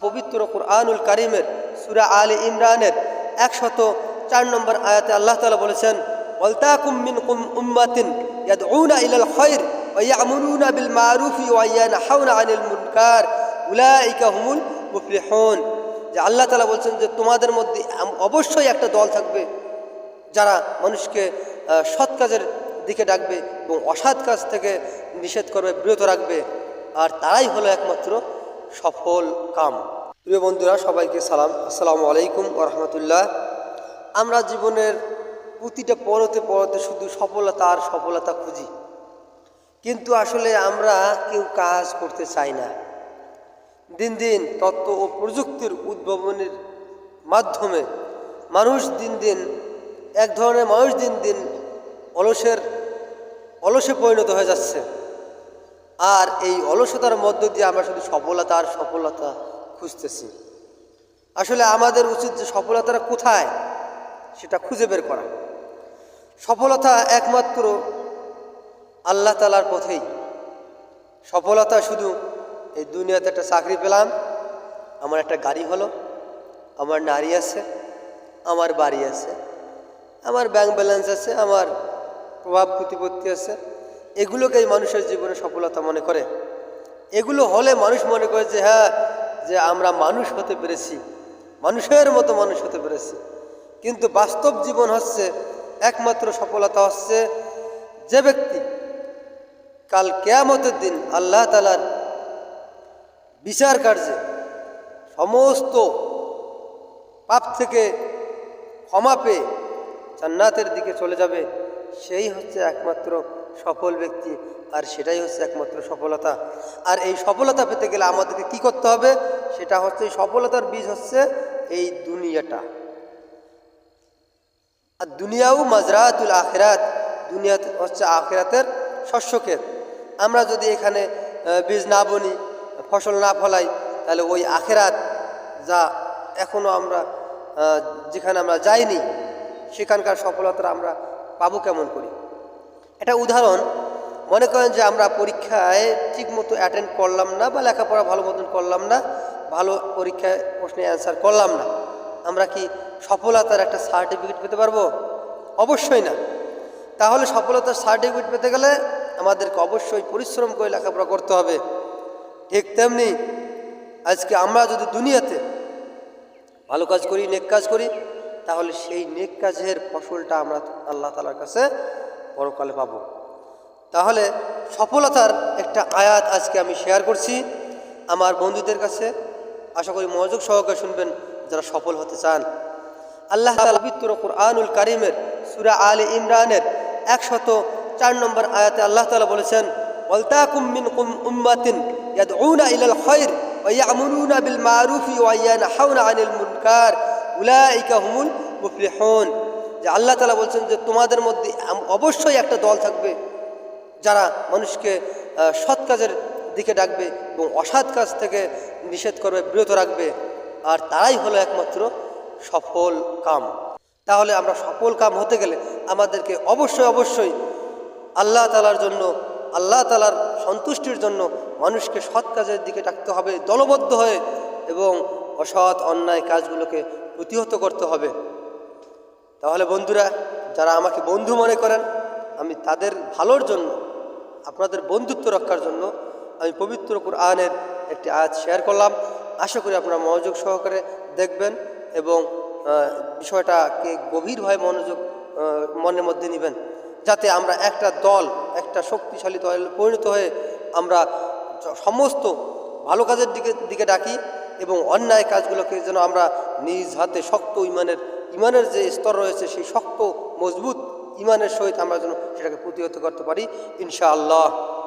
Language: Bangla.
পবিত্র কোরআনুল কারিমের সুরা আলী ইমরানের একশত চার নম্বর আয়াতে আল্লাহ তালা বলেছেন উম্মাতিন ইলাল বিল মারুফি মুনকার যে আল্লাহ বলছেন যে তোমাদের মধ্যে অবশ্যই একটা দল থাকবে যারা মানুষকে সৎ কাজের দিকে ডাকবে এবং অসৎ কাজ থেকে নিষেধ করবে, বিরত রাখবে। আর তারাই হলো একমাত্র সফল কাম। প্রিয় বন্ধুরা, সবাইকে সালাম। আসসালামু আলাইকুম রহমতুল্লাহ। আমরা জীবনের প্রতিটা পরতে পরতে শুধু সফলতা আর সফলতা খুঁজি। কিন্তু আসলে আমরা কেউ কাজ করতে চাই না। দিন দিন তত্ত্ব ও প্রযুক্তির উদ্ভাবনের মাধ্যমে মানুষ দিন দিন, এক ধরনের মানুষ দিন দিন অলসের, অলসে পরিণত হয়ে যাচ্ছে। আর এই অলসতার মধ্য দিয়ে আমরা শুধু সফলতা আর সফলতা খুঁজতেছি। আসলে আমাদের উচিত যে সফলতাটা কোথায় সেটা খুঁজে বের করা। সফলতা একমাত্র আল্লাহ তালার পথেই। সফলতা শুধু এই দুনিয়াতে একটা চাকরি পেলাম, আমার একটা গাড়ি হলো, আমার নারী আছে, আমার বাড়ি আছে, আমার ব্যাংক ব্যালেন্স আছে, আমার প্রভাব প্রতিপত্তি আছে এগুলোকেই মানুষের জীবনে সফলতা মনে করে। এগুলো হলে মানুষ মনে করে যে হ্যাঁ যে আমরা মানুষ হতে পেরেছি। মানুষের মতো মানুষ হতে পেরেছি। কিন্তু বাস্তব জীবন হচ্ছে, একমাত্র সফলতা হচ্ছে যে ব্যক্তি কাল কেয়ামতের দিন আল্লাহ তালার বিচার কার্যে সমস্ত পাপ থেকে ক্ষমা পেয়ে জান্নাতের দিকে চলে যাবে। সেই হচ্ছে একমাত্র সফল ব্যক্তি, আর সেটাই হচ্ছে একমাত্র সফলতা। আর এই সফলতা পেতে গেলে আমাদেরকে কি করতে হবে? সেটা হচ্ছে এই সফলতার বীজ হচ্ছে এই দুনিয়াটা। আর দুনিয়াও মাজরাতুল আখেরাত। দুনিয়া হচ্ছে আখেরাতের শস্যক্ষেত। আমরা যদি এখানে বীজ না বনি, ফসল না ফলাই, তাহলে ওই আখেরাত যা এখনও আমরা যেখানে আমরা যাইনি, সেখানকার সফলতা আমরা পাবো কেমন করি? এটা উদাহরণ, মনে করেন যে আমরা পরীক্ষায় ঠিকমতো অ্যাটেন্ড করলাম না বা লেখাপড়া ভালো মতন করলাম না, ভালো পরীক্ষায় প্রশ্নে অ্যান্সার করলাম না, আমরা কি সফলতার একটা সার্টিফিকেট পেতে পারব? অবশ্যই না। তাহলে সফলতার সার্টিফিকেট পেতে গেলে আমাদেরকে অবশ্যই পরিশ্রম করে লেখাপড়া করতে হবে। ঠিক তেমনি আজকে আমরা যদি দুনিয়াতে ভালো কাজ করি, নেক কাজ করি, তাহলে সেই নেক কাজের ফসলটা আমরা আল্লাহ তালার কাছে পরকালে পাবো। তাহলে সফলতার একটা আয়াত আজকে আমি শেয়ার করছি। আমার বন্ধুদের কাছে আশা করি মনোযোগ সহকারে শুনবেন যারা সফল হতে চান। আল্লাহ পবিত্র কোরআনুল কারিমের সুরা আলী ইমরানের একশত চার নম্বর আয়াতে আল্লাহ তালা বলেছেন, ওয়ালতাকুম ওয়া মারুফি আনিল মুনকার। উলাইকা হুমুল মুফলিহুন। যে আল্লাহ তালা বলছেন যে তোমাদের মধ্যে অবশ্যই একটা দল থাকবে যারা মানুষকে সৎ কাজের দিকে ডাকবে এবং অসৎ কাজ থেকে নিষেধ করবে, বিরত রাখবে। আর তারাই হলো একমাত্র সফল কাম। তাহলে আমরা সফল কাম হতে গেলে আমাদেরকে অবশ্যই অবশ্যই আল্লাহ তালার জন্য, আল্লাহ তালার সন্তুষ্টির জন্য মানুষকে সৎ কাজের দিকে ডাকতে হবে, দলবদ্ধ হয়ে এবং অসৎ, অন্যায় কাজগুলোকে প্রতিহত করতে হবে। তাহলে বন্ধুরা, যারা আমাকে বন্ধু মনে করেন, আমি তাদের ভালোর জন্য, আপনাদের বন্ধুত্ব রক্ষার জন্য আমি পবিত্র কোরআনের একটি আয়াত শেয়ার করলাম। আশা করি আপনারা মনোযোগ সহকারে দেখবেন এবং বিষয়টাকে গভীরভাবে মনোযোগ মনের মধ্যে নেবেন, যাতে আমরা একটা দল, একটা শক্তিশালী দল পরিণত হয়ে আমরা সমস্ত ভালো কাজের দিকে দিকে ডাকি এবং অন্যায় কাজগুলোকে যেন আমরা নিজ হাতে শক্ত ইমানের ইমানের যে স্তর রয়েছে, সেই শক্ত, মজবুত ইমানের সহিত আমরা যেন সেটাকে প্রতিহত করতে পারি, ইনশাআল্লাহ।